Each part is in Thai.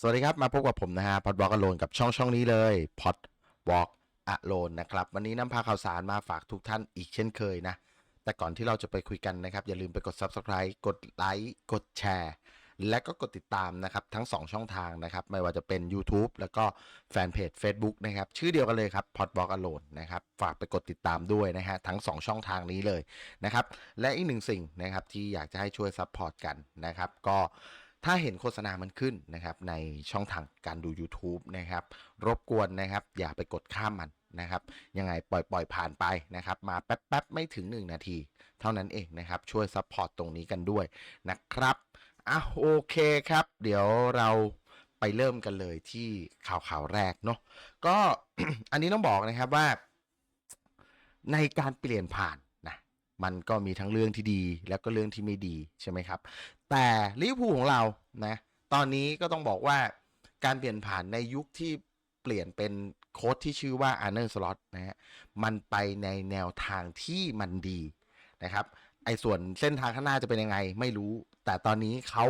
สวัสดีครับ มาพบกับผมนะฮะพอดบอกอโลนกับช่องช่องนี้เลยพอดบอกอโลนนะครับ วันนี้นำพาข่าวสารมาฝากทุกท่านอีกเช่นเคยนะ แต่ก่อนที่เราจะไปคุยกันนะครับ อย่าลืมไปกด Subscribe กดไลค์กดแชร์ และก็กดติดตามนะครับ ทั้ง 2 ช่องทางนะครับ ไม่ว่าจะเป็น YouTube แล้วก็แฟนเพจ Facebook นะครับ ชื่อเดียวกันเลยครับพอดบอกอโลนนะครับ ฝากไปกดติดตามด้วยนะฮะทั้ง 2 ช่องทางนี้เลยนะครับ และอีกหนึ่งสิ่งนะครับที่อยากจะให้ช่วยซัพพอร์ตกันนะครับก็ ถ้าเห็นโฆษณามันขึ้นนะครับในช่องทางการดู YouTube นะครับ รบกวนนะครับ อย่าไปกดข้ามมันนะครับ ยังไงปล่อยปล่อยผ่านไปนะครับ มาแป๊บแป๊บไม่ถึง 1 นาที เท่านั้นเองนะครับ ช่วยซัพพอร์ตตรงนี้กันด้วยนะครับอะโอเคครับ เดี๋ยวเราไปเริ่มกันเลยที่ข่าวข่าวแรกเนาะก็อันนี้ต้องบอกนะครับว่า ในการเปลี่ยนผ่านนะมันก็มีทั้งเรื่องที่ดีแล้วก็เรื่องที่ไม่ดีใช่ไหมครับ แต่ลิเวอร์พูลของเรานะตอนนี้ก็ต้องบอกว่าการเปลี่ยนผ่านในยุคที่เปลี่ยนเป็นโค้ชที่ชื่อว่าอาร์เนอร์สล็อตนะฮะมันไปในแนวทางที่มันดีนะครับไอ้ส่วนเส้นทางข้างหน้าจะเป็นยังไงไม่รู้ แต่ตอนนี้เขา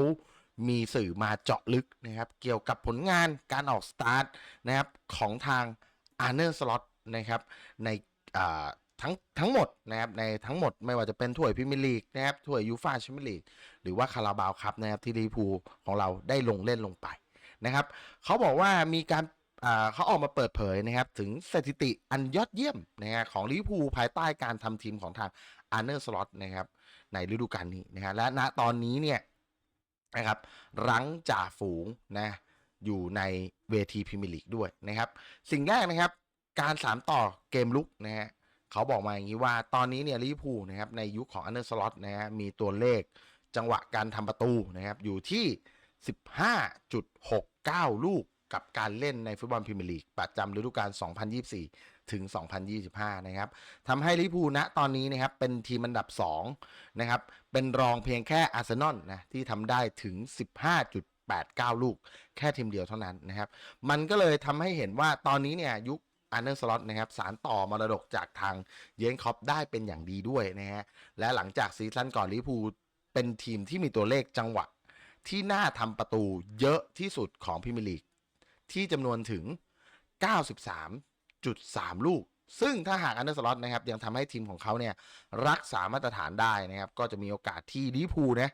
มีสื่อมาเจาะลึกนะครับ เกี่ยวกับผลงานการออกสตาร์ทนะครับของทางอาร์เนอร์สล็อตนะครับในอ่า ทั้งทั้งหมดนะครับในทั้งหมดไม่ว่าจะเป็นถ้วยพรีเมียร์ลีกนะครับถ้วยยูฟ่าแชมเปี้ยนลีกหรือว่าคาราบาวครับนะครับที่ลิเวอร์พูของเราได้ลงเล่นลงไปนะครับเขาบอกว่ามีการเขาออกมาเปิดเผยนะครับ ถึงสถิติอันยอดเยี่ยมนะฮะของลิเวอร์พูลภายใต้การทำทีมของทางอาร์เนอร์สล็อตนะครับ ในฤดูกาลนี้นะฮะและณตอนนี้เนี่ยนะครับรั้งจ่าฝูงนะอยู่ในเวทีพรีเมียร์ลีกด้วยนะครับ สิ่งแรกนะครับ การสามต่อเกมลุกนะฮะ เขาบอกมาอย่างนี้ว่าตอนนี้เนี่ยลิพูนะครับในยุคของอันเดอร์สล็อตนะฮะมีตัวเลขจังหวะการทำประตูนะครับอยู่ที่ 15.69 ลูกกับการเล่นในฟุตบอลพรีเมียร์ลีกประจำฤดูกาล 2024 ถึง 2025 นะครับทำให้ลิเวอร์พูลณตอนนี้นะครับเป็นทีมอันดับ2นะครับเป็นรองเพียงแค่อาร์เซนอลนะที่ทำได้ถึง 15.89 ลูก แค่ทีมเดียวเท่านั้นนะครับ มันก็เลยทำให้เห็นว่าตอนนี้เนี่ยยุค อาร์เนอร์สล็อตนะครับสารต่อมรดกจากทางเยนคอปได้เป็นอย่างดีด้วยนะฮะและหลังจากซีซั่นก่อนลิพูเป็นทีมที่มีตัวเลขจังหวะ ที่น่าทำประตูเยอะที่สุดของพรีเมียร์ลีก ที่จำนวนถึง 93.3 ลูก ซึ่งถ้าหากอันเดอร์สล็อตนะครับยังทำให้ทีมของเขาเนี่ยรักษามาตรฐานได้นะครับก็จะมีโอกาสที่ลิพูนะ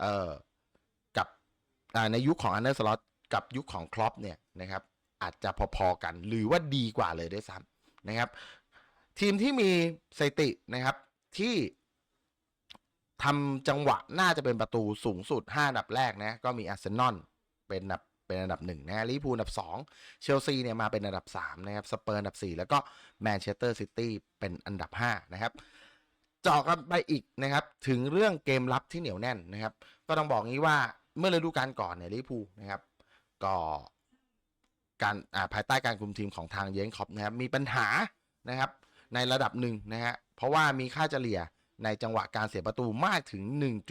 เอ่อกับในยุคของอันเดอร์สล็อตกับยุคของคลอปเนี่ยนะครับ อาจจะพอๆกัน หรือว่าดีกว่าเลยด้วยซ้ำนะครับ ทีมที่มีสถิตินะครับที่ทำจังหวะน่าจะเป็นประตูสูงสุด 5 อันดับแรกนะก็มีอาร์เซนอลเป็นอันดับเป็นอันดับหนึ่งนะลิเวอร์พูลอันดับ 2 เชลซีเนี่ยมาเป็นอันดับ 3 นะครับ สเปอร์อันดับ 4 แล้วก็แมนเชสเตอร์ซิตี้เป็นอันดับ 5 นะครับเจาะกันไปอีกนะครับ ถึงเรื่องเกมรับที่เหนียวแน่นนะครับ ก็ต้องบอกงี้ว่าเมื่อฤดูกาลก่อนเนี่ยลิเวอร์พูลนะครับ ก็ การภายใต้การคุมทีมของทางเยนคอปนะครับมีปัญหานะครับในระดับหนึ่งนะฮะเพราะว่ามีค่าเฉลี่ยในจังหวะการเสียประตูมากถึง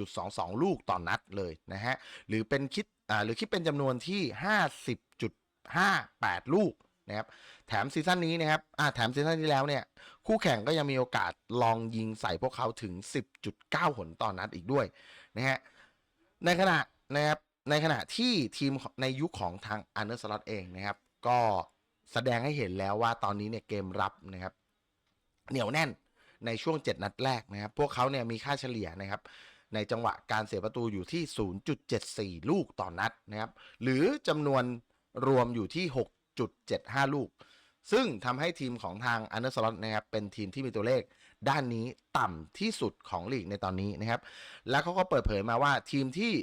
1.22 ลูกต่อนนัดเลยนะฮะหรือเป็นคิดหรือคิดเป็นจำนวนที่ 50.58 ลูกนะครับแถมซีซั่นนี้นะครับอ่าแถมซีซั่นที่แล้วเนี่ยคู่แข่งก็ยังมีโอกาสลองยิงใส่พวกเขาถึง 10.9 หนต่อนนัดอีกด้วยนะฮะในขณะนะครับ ในขณะที่ทีมในยุคของทางอันเดอร์สล็อตเองนะครับ ก็แสดงให้เห็นแล้วว่าตอนนี้เนี่ยเกมรับนะครับ เหนียวแน่นในช่วง 7 นัดแรกนะครับ พวกเขาเนี่ยมีค่าเฉลี่ยนะครับ ในจังหวะการเสียประตูอยู่ที่ 0.74 ลูกต่อนนัดนะครับ หรือจำนวนรวมอยู่ที่ 6.75 ลูก ซึ่งทำให้ทีมของทางอันเดอร์สล็อตนะครับ เป็นทีมที่มีตัวเลข ด้านนี้ต่ำที่สุดของลีกในตอนนี้นะครับ แล้วเขาก็เปิดเผยมาว่าทีมที่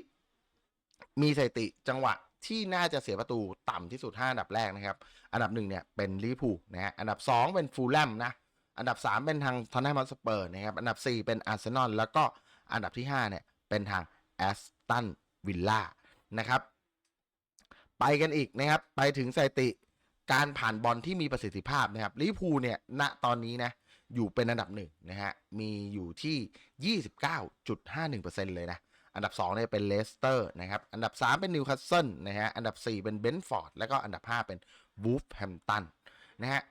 มีสถิติจังหวะที่น่าจะเสียประตูต่ำที่สุด 5 อันดับแรกนะครับ อันดับหนึ่งเนี่ยเป็นลิเวอร์พูลนะฮะ อันดับ 2 เป็นฟูลแลมนะ อันดับ 3 เป็นทางทอนแนมสเปอร์นะครับ อันดับ 4 เป็นอาร์เซนอล แล้วก็อันดับที่ 5 เนี่ยเป็นทางแอสตันวิลล่านะครับ ไปกันอีกนะครับ ไปถึงสถิติการผ่านบอลที่มีประสิทธิภาพนะครับลิเวอร์พูลเนี่ย ณ ตอนนี้นะ อยู่เป็นอันดับหนึ่งนะฮะ มีอยู่ที่ 29.51%เลยนะ อันดับ2เนี่ยเป็นเลสเตอร์นะครับ อันดับ 3 เป็นนิวคาสเซิลนะฮะ อันดับ 4 เป็นเบนฟอร์ด แล้วก็อันดับ 5 เป็นวูฟแฮมตันนะฮะ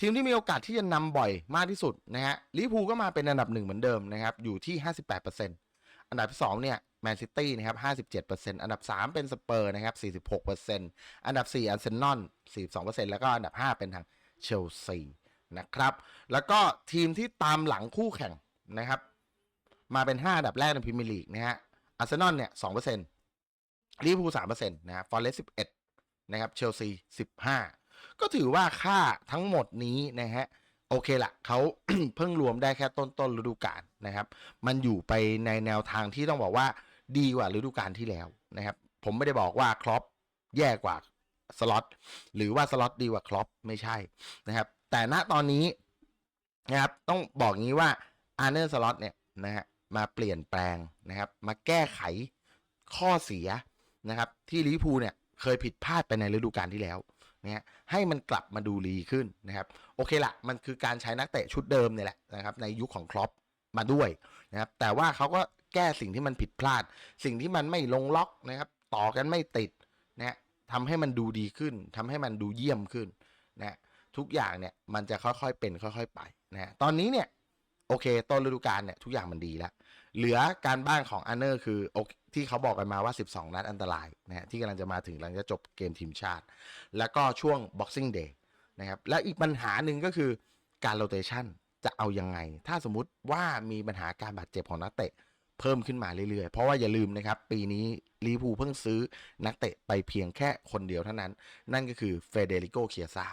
ทีมที่มีโอกาสที่จะนำบ่อยมากที่สุดนะฮะ ลิเวอร์พูลก็มาเป็นอันดับหนึ่งเหมือนเดิมนะครับ อยู่ที่ 58%อันดับที่2เนี่ยแมนซิตี้นะครับ57%อันดับ 3 เป็นสเปอร์นะครับ46%อันดับ 4อาร์เซนอล42%แล้วก็อันดับ 5 เป็นทางเชลซีนะครับ แล้วก็ทีมที่ตามหลังคู่แข่งนะครับ มาเป็น 5 อันดับแรกในพรีเมียร์ลีกนะฮะ อาร์เซนอลเนี่ย2%ลิเวอร์พูล3%นะฮะฟอร์เรสต์11นะครับเชลซี15ก็ถือว่าค่าทั้งหมดนี้นะฮะโอเคละเขาเพิ่งรวมได้แค่ต้นต้นฤดูกาลนะครับ มันอยู่ไปในแนวทางที่ต้องบอกว่าดีกว่าฤดูกาลที่แล้วนะครับ ผมไม่ได้บอกว่าครอปแย่กว่าสล็อตหรือว่าสล็อตดีกว่าครอปไม่ใช่นะครับ แต่ณตอนนี้นะครับต้องบอกงี้ว่าอาร์เนอร์สล็อตเนี่ยนะฮะ มาเปลี่ยนแปลงนะครับ มาแก้ไขข้อเสียนะครับ ที่ลิพูเนี่ยเคยผิดพลาดไปในฤดูกาลที่แล้วนะฮะให้มันกลับมาดูดีขึ้นนะครับ โอเคละมันคือการใช้นักเตะชุดเดิมเนี่ยแหละนะครับ ในยุคของครอปมาด้วยนะครับ แต่ว่าเขาก็แก้สิ่งที่มันผิดพลาด สิ่งที่มันไม่ลงล็อกนะครับ ต่อกันไม่ติดนะฮะทำให้มันดูดีขึ้นทำให้มันดูเยี่ยมขึ้นนะทุกอย่างเนี่ยมันจะค่อยๆเป็นค่อย ๆ ไปนะฮะตอนนี้เนี่ย โอเคต้นฤดูกาลเนี่ยทุกอย่างมันดีแล้ว เหลือการบ้านของอันเนอร์คือที่เขาบอกกันมาว่า 12 นัดอันตรายนะฮะที่กำลังจะมาถึงหลังจากจบเกมทีมชาติ แล้วก็ช่วง Boxing Day นะครับและอีกปัญหาหนึ่งก็คือการโรเตชันจะเอายังไง ถ้าสมมุติว่ามีปัญหาการบาดเจ็บของนักเตะเพิ่มขึ้นมาเรื่อยๆ เพราะว่าอย่าลืมนะครับ ปีนี้ลีพูเพิ่งซื้อนักเตะไปเพียงแค่คนเดียวเท่านั้น นั่นก็คือเฟเดริโกเคียซา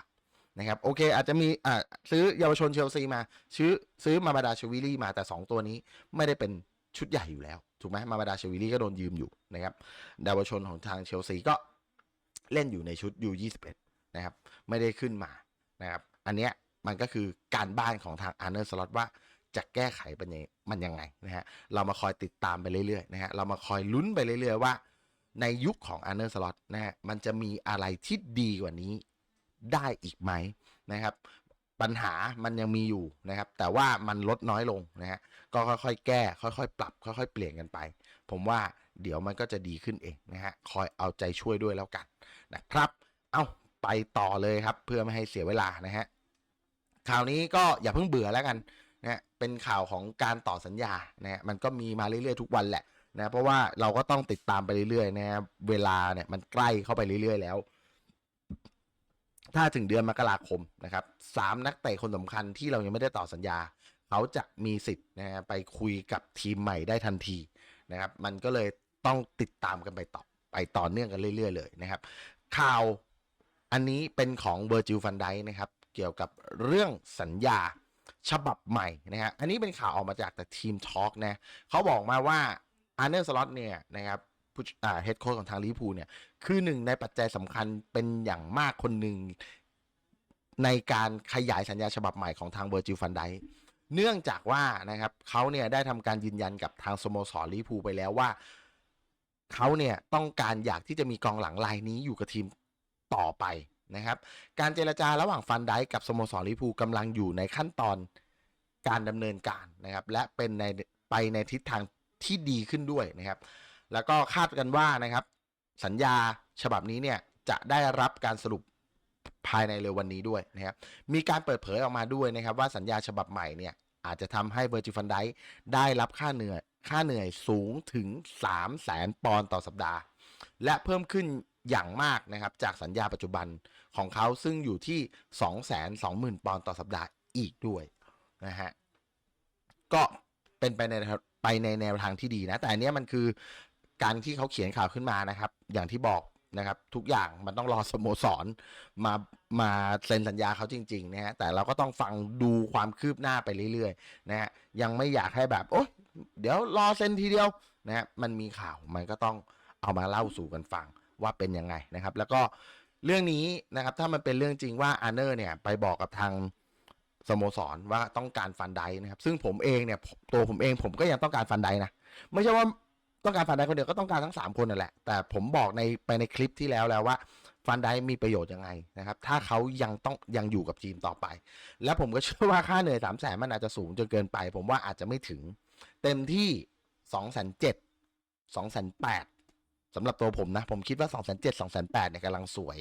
นะครับโอเคอาจจะมีอ่าซื้อเยาวชนเชลซีมา ซื้อซื้อมาบาดาชวิลี่มาแต่ 2 ตัวนี้ไม่ได้เป็นชุดใหญ่อยู่แล้ว ถูกไหมมาบาดาชวิลี่ก็โดนยืมอยู่นะครับเยาวชนของทางเชลซีก็เล่นอยู่ในชุด U21 นะครับไม่ได้ขึ้นมานะครับอันเนี้ยมันก็คือการบ้านของทางอาร์เนอร์สล็อตว่าจะแก้ไขเป็นยังมันยังไงนะฮะเรามาคอยติดตามไปเรื่อยๆนะฮะเรามาคอยลุ้นไปเรื่อยๆว่า ในยุคของอาร์เนอร์สล็อตนะฮะมันจะมีอะไรที่ดีกว่านี้ ได้อีกไหมนะครับ ปัญหามันยังมีอยู่นะครับ แต่ว่ามันลดน้อยลงนะฮะก็ค่อยๆ แก้ ค่อยๆ ปรับ ค่อยๆ เปลี่ยนกันไป ผมว่าเดี๋ยวมันก็จะดีขึ้นเองนะฮะคอยเอาใจช่วยด้วยแล้วกันนะครับ เอาไปต่อเลยครับ เพื่อไม่ให้เสียเวลานะฮะข่าวนี้ก็อย่าเพิ่งเบื่อแล้วกันนะฮะเป็นข่าวของการต่อสัญญานะฮะมันก็มีมาเรื่อยๆทุกวันแหละนะเพราะว่าเราก็ต้องติดตามไปเรื่อยๆนะฮะเวลาเนี่ยมันใกล้เข้าไปเรื่อย ๆ แล้ว ถ้าถึงเดือนมกราคมนะครับสามนักเตะคนสำคัญที่เรายังไม่ได้ต่อสัญญา เขาจะมีสิทธิ์นะไปคุยกับทีมใหม่ได้ทันทีนะครับ มันก็เลยต้องติดตามกันไปต่อไปต่อเนื่องกันเรื่อย ๆ เลยนะครับ ข่าวอันนี้เป็นของเบอร์จิลฟันไดนะครับ เกี่ยวกับเรื่องสัญญาฉบับใหม่นะฮะอันนี้เป็นข่าวออกมาจากแต่ทีมทอล์กนะเขาบอกมาว่าอาร์เนอร์สล็อตเนี่ยนะครับ เฮดโค้ชของทางลิเวอร์พูลเนี่ย คือหนึ่งในปัจจัยสำคัญเป็นอย่างมากคนหนึ่งในการขยายสัญญาฉบับใหม่ของทางเวอร์จิลฟันไดเนื่องจากว่านะครับเขาเนี่ยได้ทำการยืนยันกับทางสโมสรลิเวอร์พูลไปแล้วว่าเขาเนี่ยต้องการอยากที่จะมีกองหลังรายนี้อยู่กับทีมต่อไปนะครับ การเจรจาระหว่างฟันไดกับสโมสรลิเวอร์พูลกำลังอยู่ในขั้นตอนการดำเนินการนะครับ และเป็นในไปในทิศทางที่ดีขึ้นด้วยนะครับ แล้วก็คาดกันว่านะครับ สัญญาฉบับนี้เนี่ยจะได้รับการสรุปภายในเร็ววันนี้ด้วยนะครับมีการเปิดเผยออกมาด้วยนะครับว่าสัญญาฉบับใหม่เนี่ยอาจจะทำให้เวอร์จิฟันไดได้รับค่าเหนื่อยค่าเหนื่อยสูงถึง 3 0 0แสนปอนด์ต่อสัปดาห์ และเพิ่มขึ้นอย่างมากนะครับจากสัญญาปัจจุบันของเขาซึ่งอยู่ที่ 2 2 0 0 0 0 ปอนด์ต่อสัปดาห์อีกด้วยนะฮะก็เป็นไปในไปในแนวทางที่ดีนะ แต่อันเนี้ยมันคือ การที่เขาเขียนข่าวขึ้นมานะครับ อย่างที่บอกนะครับ ทุกอย่างมันต้องรอสโมสรมามาเซ็นสัญญาเขาจริงๆนะฮะแต่เราก็ต้องฟังดูความคืบหน้าไปเรื่อยๆนะฮะยังไม่อยากให้แบบ โอ๊ยเดี๋ยวรอเซ็นทีเดียวนะฮะมันมีข่าวมันก็ต้องเอามาเล่าสู่กันฟังว่าเป็นยังไงนะครับ แล้วก็เรื่องนี้นะครับ ถ้ามันเป็นเรื่องจริงว่าอาร์เนอร์เนี่ยไปบอกกับทางสโมสรว่าต้องการฟันไดนะครับ ซึ่งผมเองเนี่ยตัวผมเองผมก็ยังต้องการฟันไดนะ ไม่ใช่ว่า ต้องการฟันไดคนเดียวก็ต้องการทั้ง 3 คนนั่นแหละ แต่ผมบอกในไปในคลิปที่แล้วแล้วว่าฟันไดมีประโยชน์ยังไงนะครับ ถ้าเขายังต้องยังอยู่กับทีมต่อไป แล้วผมก็เชื่อว่าค่าเหนื่อยสามแสนมันอาจจะสูงจนเกินไป ผมว่าอาจจะไม่ถึง เต็มที่สองแสนเจ็ดสองแสนแปดสำหรับตัวผมนะ ผมคิดว่าสองแสนเจ็ดสองแสนแปดเนี่ยกำลังสวย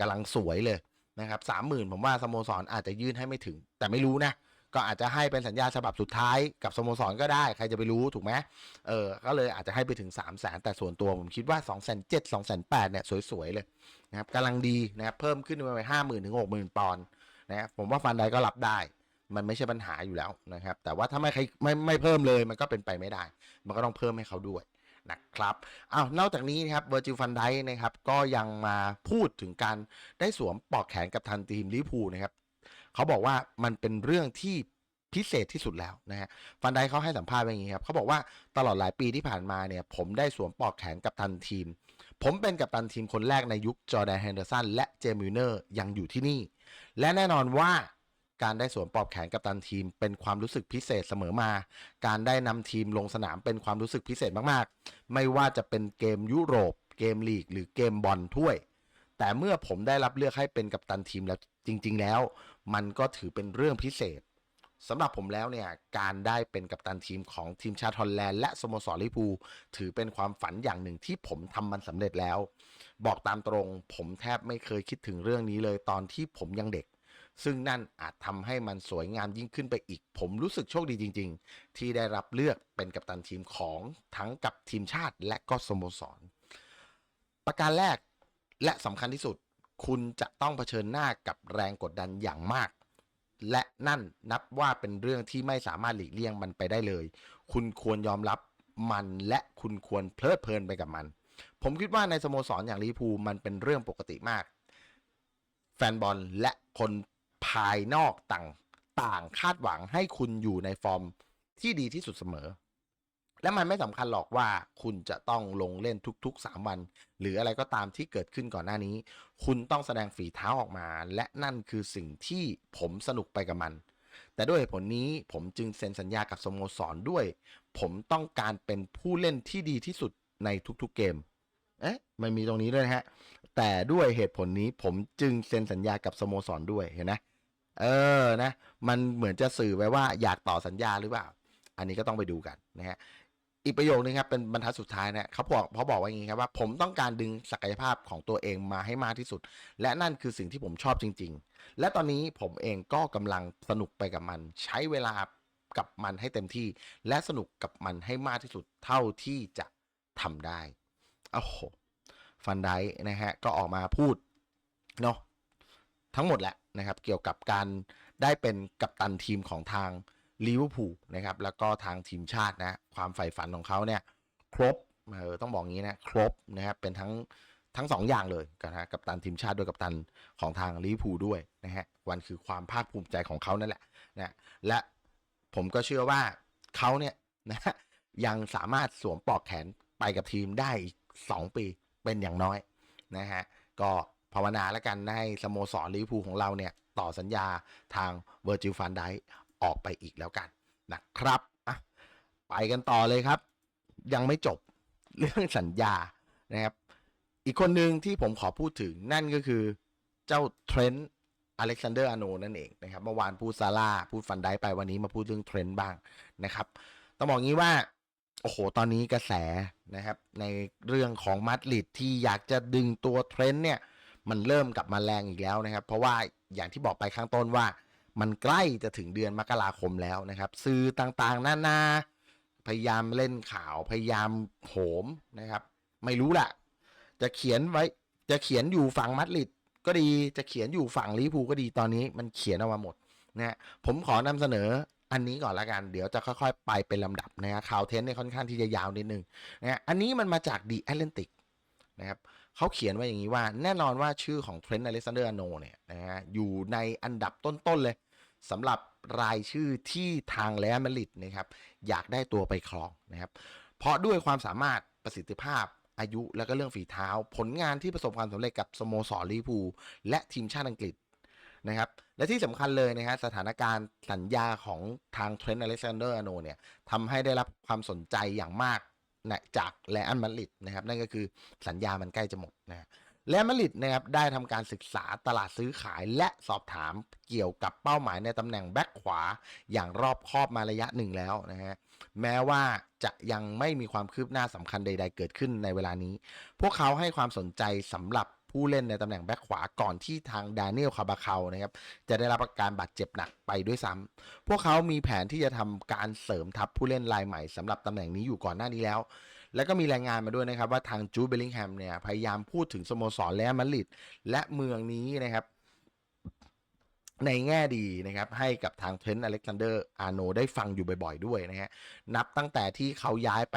กำลังสวยเลยนะครับสามหมื่นผมว่าสโมสรอาจจะยื่นให้ไม่ถึง แต่ไม่รู้นะ ก็อาจจะให้เป็นสัญญาฉบับสุดท้ายกับสโมสรก็ได้ใครจะไปรู้ถูกไหมเออก็เลยอาจจะให้ไปถึง 3 0 0แสนแต่ส่วนตัวผมคิดว่า 2 7 0 0 0 2 8 0 0เนี่ยสวย ๆ เลยนะครับกำลังดีนะครับเพิ่มขึ้นไปห้าหมื่นถึงหกหมื่นปอนด์นะครับผมว่าฟันไดก็รับได้มันไม่ใช่ปัญหาอยู่แล้วนะครับ แต่ว่าถ้าไม่ใครไม่ไม่เพิ่มเลยมันก็เป็นไปไม่ได้ มันก็ต้องเพิ่มให้เขาด้วยนะครับอ้าวนอกจากนี้นะครับเวอร์จิลฟันไดนะครับก็ยังมาพูดถึงการได้สวมปลอกแขนกับทันทีมลิเวอร์พูนะครับ เขาบอกว่ามันเป็นเรื่องที่พิเศษที่สุดแล้วนะฮะฟันไดเขาให้สัมภาษณ์ไว้อย่างนี้ครับเขาบอกว่าตลอดหลายปีที่ผ่านมาเนี่ย ผมได้สวมปลอกแขนกับทันทีม ผมเป็นกัปตันทีมคนแรกในยุคจอร์แดนแฮนเดอร์สันและเจมิลเนอร์ยังอยู่ที่นี่ และแน่นอนว่าการได้สวมปลอบแขนกัปตันทีม เป็นความรู้สึกพิเศษเสมอมา การได้นำทีมลงสนามเป็นความรู้สึกพิเศษมากๆ ไม่ว่าจะเป็นเกมยุโรป เกมลีก หรือเกมบอลถ้วย แต่เมื่อผมได้รับเลือกให้เป็นกัปตันทีมแล้วจริง ๆ แล้ว มันก็ถือเป็นเรื่องพิเศษสำหรับผมแล้วเนี่ยการได้เป็นกัปตันทีมของทีมชาติฮอลแลนด์และสโมสรลิเวอร์พูถือเป็นความฝันอย่างหนึ่งที่ผมทำมันสำเร็จแล้ว บอกตามตรงผมแทบไม่เคยคิดถึงเรื่องนี้เลยตอนที่ผมยังเด็ก ซึ่งนั่นอาจทำให้มันสวยงามยิ่งขึ้นไปอีก ผมรู้สึกโชคดีจริง ๆ ที่ได้รับเลือกเป็นกัปตันทีมของทั้งกับทีมชาติและก็สโมสร ประการแรกและสำคัญที่สุด คุณจะต้องเผชิญหน้ากับแรงกดดันอย่างมาก และนั่นนับว่าเป็นเรื่องที่ไม่สามารถหลีกเลี่ยงมันไปได้เลย คุณควรยอมรับมันและคุณควรเพลิดเพลินไปกับมัน ผมคิดว่าในสโมสรอย่างลิพูมันเป็นเรื่องปกติมาก แฟนบอลและคนภายนอกต่างต่างคาดหวังให้คุณอยู่ในฟอร์มที่ดีที่สุดเสมอ และมันไม่สำคัญหรอกว่าคุณจะต้องลงเล่นทุก ๆ 3 วัน หรืออะไรก็ตามที่เกิดขึ้นก่อนหน้านี้ คุณต้องแสดงฝีเท้าออกมา และนั่นคือสิ่งที่ผมสนุกไปกับมัน แต่ด้วยเหตุผลนี้ผมจึงเซ็นสัญญากับสโมสรด้วย ผมต้องการเป็นผู้เล่นที่ดีที่สุดในทุกๆเกมเอ๊ะมันมีตรงนี้ด้วยนะฮะ แต่ด้วยเหตุผลนี้ผมจึงเซ็นสัญญากับสโมสรด้วยเห็นไหมเออนะ มันเหมือนจะสื่อไว้ว่าอยากต่อสัญญาหรือเปล่า อันนี้ก็ต้องไปดูกันนะฮะ อีกประโยคนึงครับเป็นบรรทัดสุดท้ายนะเขาบอกเขาบอกว่าอย่างนี้ครับว่า ผมต้องการดึงศักยภาพของตัวเองมาให้มากที่สุด และนั่นคือสิ่งที่ผมชอบจริง ๆ และตอนนี้ผมเองก็กำลังสนุกไปกับมัน ใช้เวลากับมันให้เต็มที่ และสนุกกับมันให้มากที่สุดเท่าที่จะทำได้โอ้โหฟันไดนะฮะก็ออกมาพูดเนาะทั้งหมดแหละนะครับ เกี่ยวกับการได้เป็นกัปตันทีมของทาง ลิเวอร์พูลนะครับแล้วก็ทางทีมชาตินะความใฝ่ฝันของเขาเนี่ยครบเออต้องบอกงี้นะครบนะครับเป็นทั้งทั้งสองอย่างเลยนะฮะกับตันทีมชาติด้วยกับตันของทางลิเวอร์พูลด้วยนะฮะวันคือความภาคภูมิใจของเขานั่นแหละนะและผมก็เชื่อว่าเขาเนี่ยนะฮะยังสามารถสวมปลอกแขนไปกับทีมได้อีก 2 ปีเป็นอย่างน้อยนะฮะก็ภาวนาแล้วกันให้สโมสรลิเวอร์พูลของเราเนี่ย ต่อสัญญาทางเวอร์จิลฟันได ออกไปอีกแล้วกันนะครับอะไปกันต่อเลยครับ ยังไม่จบเรื่องสัญญานะครับ อีกคนหนึ่งที่ผมขอพูดถึงนั่นก็คือเจ้าเทรนต์อเล็กซานเดอร์อาโนนั่นเองนะครับเมื่อวานพูดซาร่าพูดฟันได้ไปวันนี้มาพูดเรื่องเทรนต์บ้างนะครับต้องบอกงี้ว่าโอ้โห ตอนนี้กระแสนะครับ ในเรื่องของมาดริดที่อยากจะดึงตัวเทรนต์เนี่ย มันเริ่มกลับมาแรงอีกแล้วนะครับ เพราะว่าอย่างที่บอกไปข้างต้นว่า มันใกล้จะถึงเดือนมกราคมแล้วนะครับ สื่อต่างๆนานาพยายามเล่นข่าวพยายามโหมนะครับ ไม่รู้แหละจะเขียนไว้จะเขียนอยู่ฝั่งมัดริดก็ดีจะเขียนอยู่ฝั่งลิพูก็ดีตอนนี้มันเขียนออกมาหมดนะฮะผมขอนำเสนออันนี้ก่อนละกัน เดี๋ยวจะค่อยๆ ไปเป็นลำดับนะฮะข่าวเทนเนี่ยค่อนข้างที่จะยาวนิดนึงนะฮะอันนี้มันมาจากดีแอตแลนติกนะครับ เขาเขียนไว้อย่างนี้ว่า แน่นอนว่าชื่อของเทรนต์อเล็กซานเดอร์อโนเนี่ยนะฮะอยู่ในอันดับต้น ๆ เลยสำหรับรายชื่อที่ทางแลมาริดนะครับอยากได้ตัวไปครองนะครับ เพราะด้วยความสามารถประสิทธิภาพอายุและก็เรื่องฝีเท้า ผลงานที่ประสบความสำเร็จกับสโมสรลิเวอร์พูและทีมชาติอังกฤษนะครับและที่สำคัญเลยนะฮะสถานการณ์สัญญาของทางเทรนต์อเล็กซานเดอร์อโนเนี่ยทำให้ได้รับความสนใจอย่างมาก นะจากแรอันมาริดนะครับนั่นก็คือสัญญามันใกล้จะหมดนะฮะแรอันมาริดนะครับได้ทำการศึกษาตลาดซื้อขายและสอบถามเกี่ยวกับเป้าหมายในตำแหน่งแบ็คขวาอย่างรอบคอบมาระยะหนึ่งแล้วนะฮะแม้ว่าจะยังไม่มีความคืบหน้าสำคัญใด ๆ เกิดขึ้นในเวลานี้ พวกเขาให้ความสนใจสำหรับ ผู้เล่นในตำแหน่งแบ็คขวาก่อนที่ทางดานิเอลคาบาเคานะครับจะได้รับอาการบาดเจ็บหนักไปด้วยซ้ำพวกเขามีแผนที่จะทำการเสริมทัพผู้เล่นรายใหม่สำหรับตำแหน่งนี้อยู่ก่อนหน้านี้แล้ว แล้วก็มีรายงานมาด้วยนะครับว่าทางจูดเบลลิงแฮมเนี่ยพยายามพูดถึงสโมสรแลมาริดและเมืองนี้นะครับในแง่ดีนะครับให้กับทางเทรนต์อเล็กซานเดอร์อาร์โนได้ฟังอยู่บ่อยๆด้วยนะฮะนับตั้งแต่ที่เขาย้ายไป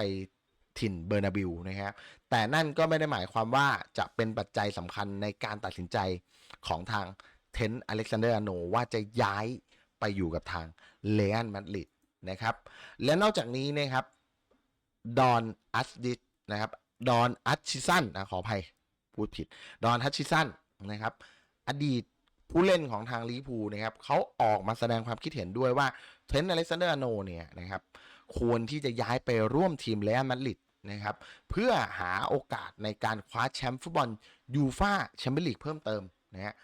ถิ่นเบอร์นาบิวนะครับ แต่นั่นก็ไม่ได้หมายความว่าจะเป็นปัจจัยสำคัญในการตัดสินใจของทางเทนต์อเล็กซานเดอร์อาร์โนว่าจะย้ายไปอยู่กับทางเลอันมาดริดนะครับ และนอกจากนี้นะครับดอนอัสดิสนะครับดอนอัชชิสันนะขออภัยพูดผิดดอนฮัชชิสันนะครับ อดีตผู้เล่นของทางลิพูนะครับเขาออกมาแสดงความคิดเห็นด้วยว่าเทนต์อเล็กซานเดอร์อาร์โนเนี่ยนะครับควรที่จะย้ายไปร่วมทีมเรอัลมาดริด นะครับ เพื่อหาโอกาสในการคว้าแชมป์ฟุตบอลยูฟาแชมเปี้ยนลีกเพิ่มเติมนะฮะ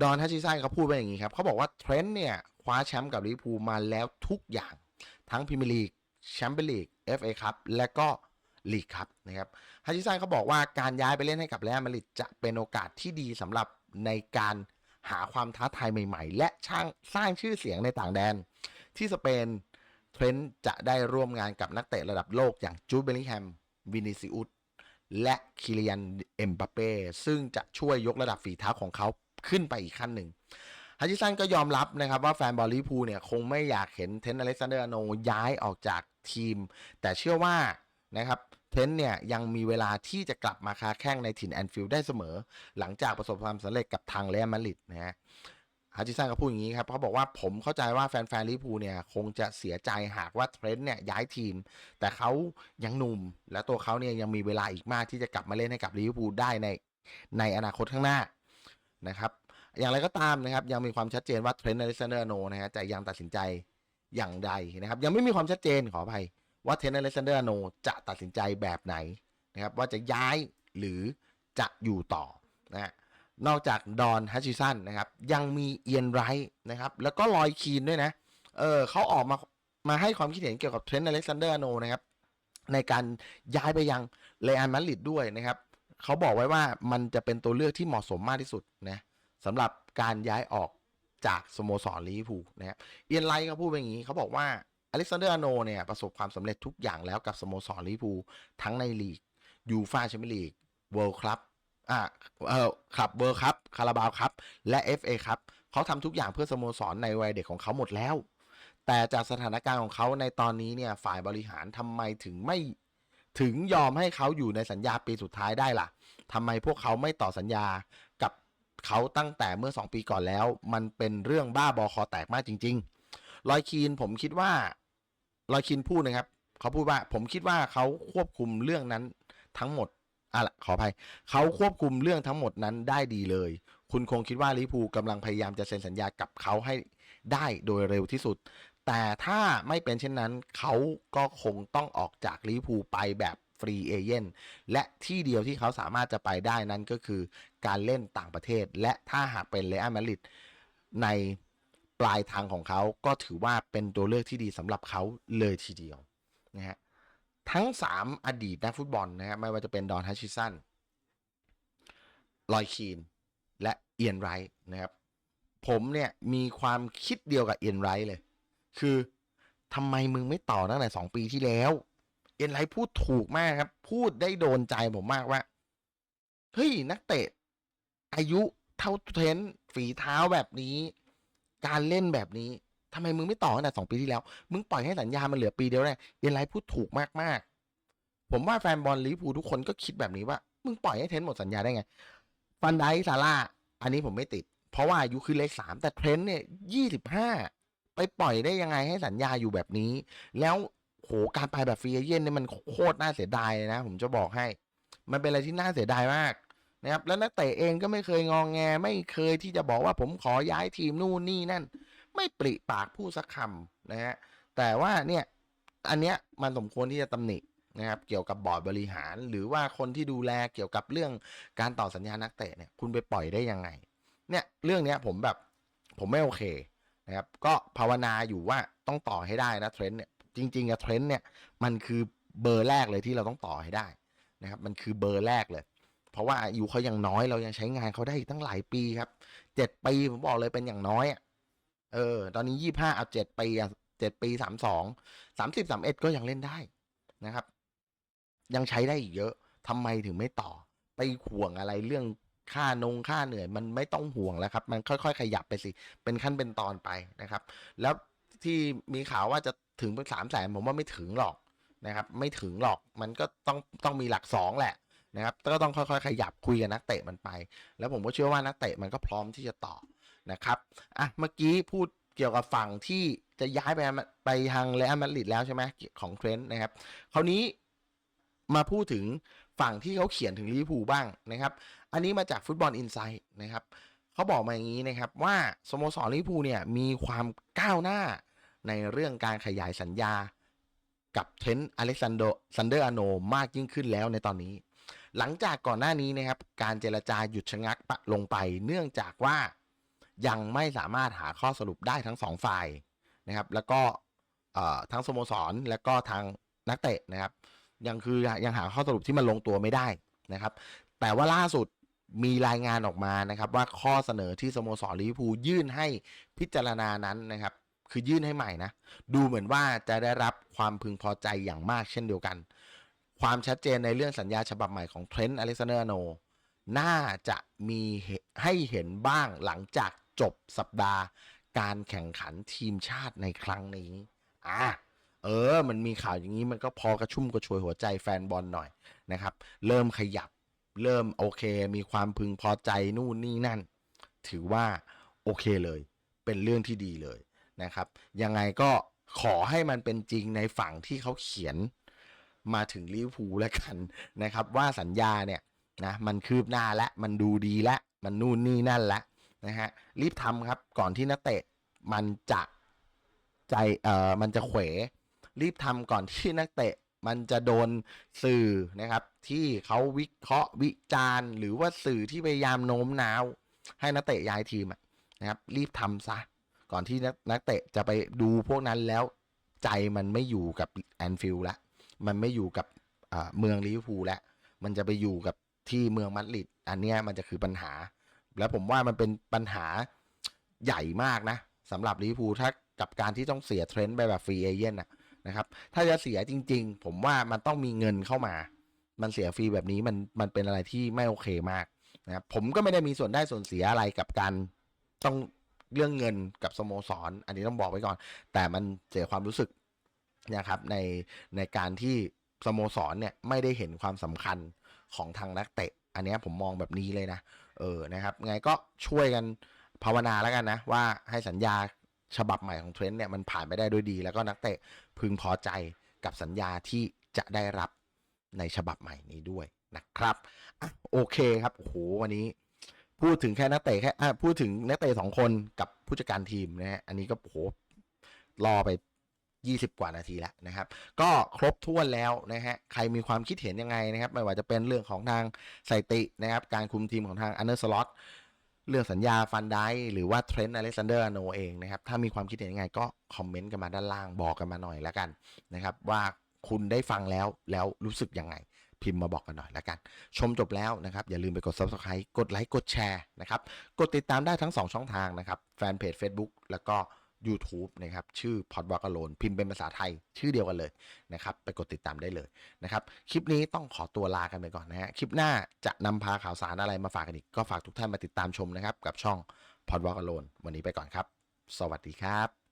ดอนฮัชชิสันเขาพูดไปอย่างนี้ครับเขาบอกว่าเทรนต์เนี่ยคว้าแชมป์กับลิเวอร์พูลมาแล้วทุกอย่างทั้งพรีเมียร์ลีกแชมเปี้ยนลีก FA คัพและก็ลีกคัพนะครับฮัชชิสันเขาบอกว่าการย้ายไปเล่นให้กับเรอัลมาดริดจะเป็นโอกาสที่ดีสำหรับในการหาความท้าทายใหม่ ๆ และช่างสร้างชื่อเสียงในต่างแดน ที่สเปน เทรนต์จะได้ร่วมงานกับนักเตะระดับโลกอย่างจูดเบลลิงแฮม วินิซิอุสและคิเลียนเอ็มบัปเป้ซึ่งจะช่วยยกระดับฝีเท้าของเขาขึ้นไปอีกขั้นหนึ่งฮัจิสันก็ยอมรับนะครับว่าแฟนบอลลิพูเนี่ยคงไม่อยากเห็นเทนต์อเล็กซานเดอร์โนย้ายออกจากทีม แต่เชื่อว่านะครับเทนต์เนี่ยยังมีเวลาที่จะกลับมาค้าแข้งในถิ่นแอนฟิลด์ได้เสมอ หลังจากประสบความสำเร็จกับทางเรอัลมาดริดนะฮะ ฮัจิสันก็พูดอย่างนี้ครับเขาบอกว่าผมเข้าใจว่าแฟนๆลิเวอร์พูลเนี่ยคงจะเสียใจหากว่าเทรนต์เนี่ยย้ายทีม แต่เขายังหนุ่ม และตัวเขาเนี่ยยังมีเวลาอีกมากที่จะกลับมาเล่นให้กับลิเวอร์พูลได้ในในอนาคตข้างหน้านะครับอย่างไรก็ตามนะครับยังมีความชัดเจนว่าเทรนต์อเล็กซานเดอร์โนนะฮะจะยังตัดสินใจอย่างใดนะครับยังไม่มีความชัดเจนขออภัยว่าเทรนต์อเล็กซานเดอร์โนจะตัดสินใจแบบไหนนะครับว่าจะย้ายหรือจะอยู่ต่อนะฮะ นอกจากดอนฮัชชิสันนะครับ ยังมีเอียนไรท์นะครับ แล้วก็ลอยคีนด้วยนะ เออเขาออกมามาให้ความคิดเห็นเกี่ยวกับเทรนต์อเล็กซานเดอร์โนนะครับ ในการย้ายไปยังเรอัลมาดริดด้วยนะครับเขาบอกไว้ว่ามันจะเป็นตัวเลือกที่เหมาะสมมากที่สุดนะสำหรับการย้ายออกจากสโมสรลิเวอร์พูลนะครับเอียนไรท์ก็พูดไปอย่างนี้เขาบอกว่าอเล็กซานเดอร์อโนเนี่ยประสบความสำเร็จทุกอย่างแล้วกับสโมสรลิเวอร์พูลทั้งในลีกยูฟาแชมเปี้ยนลีกเวิลด์คลับ อ่าเออขับเบอร์ครับคาราบาวครับ และ FA ครับเขาทำทุกอย่างเพื่อสโมสรในวัยเด็กของเขาหมดแล้ว แต่จากสถานการณ์ของเขาในตอนนี้เนี่ยฝ่ายบริหารทำไมถึงไม่ถึงยอมให้เขาอยู่ในสัญญาปีสุดท้ายได้ล่ะทำไมพวกเขาไม่ต่อสัญญากับเขาตั้งแต่เมื่อ 2 ปีก่อนแล้ว มันเป็นเรื่องบ้าบอคอแตกมากจริง ๆ ลอยคีนผมคิดว่าลอยคีนพูดนะครับ เขาพูดว่าผมคิดว่าเขาควบคุมเรื่องนั้นทั้งหมด อะขออภัยเขาควบคุมเรื่องทั้งหมดนั้นได้ดีเลย คุณคงคิดว่าลิพูกำลังพยายามจะเซ็นสัญญากับเขาให้ได้โดยเร็วที่สุด แต่ถ้าไม่เป็นเช่นนั้น เขาก็คงต้องออกจากลิพูไปแบบฟรีเอเย่นและที่เดียวที่เขาสามารถจะไปได้นั้นก็คือการเล่นต่างประเทศ และถ้าหากเป็นเรอัลมาริดในปลายทางของเขาก็ถือว่าเป็นตัวเลือกที่ดีสำหรับเขาเลยทีเดียวนะฮะ ทั้ง 3 อดีตนักฟุตบอลนะฮะไม่ว่าจะเป็นดอนฮัชชิสันลอยคีน และเอียนไรท์นะครับ ผมเนี่ยมีความคิดเดียวกับเอียนไรท์เลย คือทำไมมึงไม่ต่อตั้งแต่2ปีที่แล้ว เอียนไรท์พูดถูกมากครับ พูดได้โดนใจผมมากว่า เฮ้ย นักเตะ อายุเท่าเทนต์ฝีเท้าแบบนี้ การเล่นแบบนี้ ทำไมมึงไม่ต่อตั้งแต่สองปีที่แล้ว มึงปล่อยให้สัญญา มันเหลือปีเดียวได้เอ็นไลท์พูดถูกมากๆ ผมว่าแฟนบอลลิพูทุกคนก็คิดแบบนี้ว่า มึงปล่อยให้เทรนต์หมดสัญญาได้ไง ฟันไดซาร่า อันนี้ผมไม่ติด เพราะว่าอายุคือเลขสามแต่เทรนต์เนี่ยยี่สิบห้าไปปล่อยได้ยังไงให้สัญญาอยู่แบบนี้ แล้วโหการไปแบบฟรีเอเย่นเนี่ยมันโคตรน่าเสียดายเลยนะ ผมจะบอกให้ มันเป็นอะไรที่น่าเสียดายมากนะครับแล้วนักเตะเองก็ไม่เคยงองแง ไม่เคยที่จะบอกว่าผมขอย้ายทีมนู่นนี่นั่น ไม่ปริปากพูดสักคำนะฮะแต่ว่าเนี่ยอันเนี้ยมันสมควรที่จะตำหนินะครับเกี่ยวกับบอร์ดบริหาร หรือว่าคนที่ดูแลเกี่ยวกับเรื่องการต่อสัญญานักเตะเนี่ยคุณไปปล่อยได้ยังไงเนี่ยเรื่องเนี้ยผมแบบผมไม่โอเคนะครับก็ภาวนาอยู่ว่าต้องต่อให้ได้นะเทรนด์เนี่ยจริงๆอะเทรนด์เนี่ยมันคือเบอร์แรกเลยที่เราต้องต่อให้ได้นะครับมันคือเบอร์แรกเลย เพราะว่าอายุเขายังน้อยเรายังใช้งานเขาได้อีกตั้งหลายปีครับเจ็ดปีผมบอกเลยเป็นอย่างน้อยอะ เออ ตอนนี้ยี่ห้าเอาเจ็ดปีอะเจ็ดปีสามสองสามสิบสามเอ็ดก็ยังเล่นได้นะครับ ยังใช้ได้อีกเยอะทำไมถึงไม่ต่อ ไปห่วงอะไรเรื่องค่านงค่าเหนื่อย มันไม่ต้องห่วงแล้วครับ มันค่อย ๆ ขยับไปสิ เป็นขั้นเป็นตอนไปนะครับ แล้วที่มีข่าวว่าจะถึงเป็นสามแสนผมว่าไม่ถึงหรอกนะครับ ไม่ถึงหรอกมันก็ต้องต้องมีหลักสองแหละนะครับก็ต้องค่อยๆ ขยับคุยกับนักเตะมันไป แล้วผมก็เชื่อว่านักเตะมันก็พร้อมที่จะต่อ นะครับอะเมื่อกี้พูดเกี่ยวกับฝั่งที่จะย้ายไปไปทางเรอัลมาดริดแล้วใช่ไหมของเทรนต์นะครับคราวนี้มาพูดถึงฝั่งที่เขาเขียนถึงลิเวอร์พูลบ้างนะครับ อันนี้มาจากฟุตบอลอินไซต์นะครับเขาบอกมาอย่างนี้นะครับว่าสโมสรลิเวอร์พูลเนี่ยมีความก้าวหน้าในเรื่องการขยายสัญญากับเทนต์อเล็กซานโดซันเดอร์อโนมากยิ่งขึ้นแล้วในตอนนี้ หลังจากก่อนหน้านี้นะครับ การเจรจาหยุดชะงักลงไป เนื่องจากว่า ยังไม่สามารถหาข้อสรุปได้ทั้งสองฝ่ายนะครับ แล้วก็ทั้งสโมสรและก็ทางนักเตะนะครับ ยังคือยังหาข้อสรุปที่มันลงตัวไม่ได้นะครับ แต่ว่าล่าสุดมีรายงานออกมานะครับว่าข้อเสนอที่สโมสรลิเวอร์พูลยื่นให้พิจารณานั้นนะครับ คือยื่นให้ใหม่นะ ดูเหมือนว่าจะได้รับความพึงพอใจอย่างมากเช่นเดียวกัน ความชัดเจนในเรื่องสัญญาฉบับใหม่ของเทรนต์อเล็กซานเดอร์โนน่าจะมีให้เห็นบ้างหลังจาก จบสัปดาห์ การแข่งขันทีมชาติในครั้งนี้อะเออ มันมีข่าวอย่างนี้มันก็พอกระชุ่มกระชวยหัวใจแฟนบอลหน่อยนะครับ เริ่มขยับ เริ่มโอเค มีความพึงพอใจนู่นนี่นั่น ถือว่าโอเคเลย เป็นเรื่องที่ดีเลยนะครับ ยังไงก็ขอให้มันเป็นจริงในฝั่งที่เขาเขียนมาถึงลิเวอร์พูลแล้วกันนะครับ ว่าสัญญาเนี่ยนะมันคืบหน้าและมันดูดีและ มันนู่นนี่นั่นแล้ว นะฮะรีบทำครับก่อนที่นักเตะมันจะใจเอ่อมันจะเขวรีบทำก่อนที่นักเตะมันจะโดนสื่อนะครับ ที่เขาวิเคราะห์วิจารณ์หรือว่าสื่อที่พยายามโน้มน้าว ให้นักเตะย้ายทีมนะครับรีบทำซะก่อนที่นักเตะจะไปดูพวกนั้นแล้ว ใจมันไม่อยู่กับแอนฟิลด์ละมันไม่อยู่กับเมืองลิเวอร์พูลแล้วมันจะไปอยู่กับที่เมืองมาดริดอันเนี้ยมันจะคือปัญหา แล้วผมว่ามันเป็นปัญหาใหญ่มากนะสำหรับลิเวอร์พูลถ้ากับการที่ต้องเสียเทรนด์ไปแบบฟรีเอเจนต์นะครับ ถ้าจะเสียจริง ๆ ผมว่ามันต้องมีเงินเข้ามา มันเสียฟรีแบบนี้มันมันเป็นอะไรที่ไม่โอเคมากนะครับผมก็ไม่ได้มีส่วนได้ส่วนเสียอะไรกับการต้องเรื่องเงินกับสโมสรอันนี้ต้องบอกไว้ก่อน แต่มันเสียความรู้สึกนะครับในในการที่สโมสรเนี่ยไม่ได้เห็นความสำคัญของทางนักเตะ อันนี้ผมมองแบบนี้เลยนะ เออนะครับไงก็ช่วยกันภาวนาแล้วกันนะ ว่าให้สัญญาฉบับใหม่ของเทรนด์เนี่ยมันผ่านไปได้ด้วยดี แล้วก็นักเตะพึงพอใจกับสัญญาที่จะได้รับในฉบับใหม่นี้ด้วยนะครับอะโอเคครับโอ้โหวันนี้ พูดถึงแค่นักเตะแค่พูดถึงนักเตะสองคนกับผู้จัดการทีมนะฮะอันนี้ก็โอ้โหรอไป 20 กว่านาทีแล้วนะครับ ก็ครบถ้วนแล้วนะฮะใครมีความคิดเห็นยังไงนะครับ ไม่ว่าจะเป็นเรื่องของทางไซตินะครับ การคุมทีมของทางอันเดอร์สล็อตเรื่องสัญญาฟันไดหรือว่าเทรนต์อเล็กซานเดอร์โนเองนะครับ ถ้ามีความคิดเห็นยังไงก็คอมเมนต์กันมาด้านล่างบอกกันมาหน่อยแล้วกันนะครับ ว่าคุณได้ฟังแล้วแล้วรู้สึกยังไง พิมพ์มาบอกกันหน่อยแล้วกัน ชมจบแล้วนะครับ อย่าลืมไปกด subscribe กดไลค์กดแชร์นะครับ กดติดตามได้ทั้ง 2 ช่องทางนะครับแฟนเพจ Facebook แล้วก็ YouTube นะครับชื่อ p o d w a l k Alone พิมพ์เป็นภาษาไทย ชื่อเดียวกันเลยนะครับไปกดติดตามได้เลยนะครับคลิปนี้ต้องขอตัวลากันไปก่อนนะฮะคลิปหน้าจะนำพาข่าวสารอะไรมาฝากกันอีก ก็ฝากทุกท่านมาติดตามชมนะครับกับช่อง p o d w a l k Alone วันนี้ไปก่อนครับ สวัสดีครับ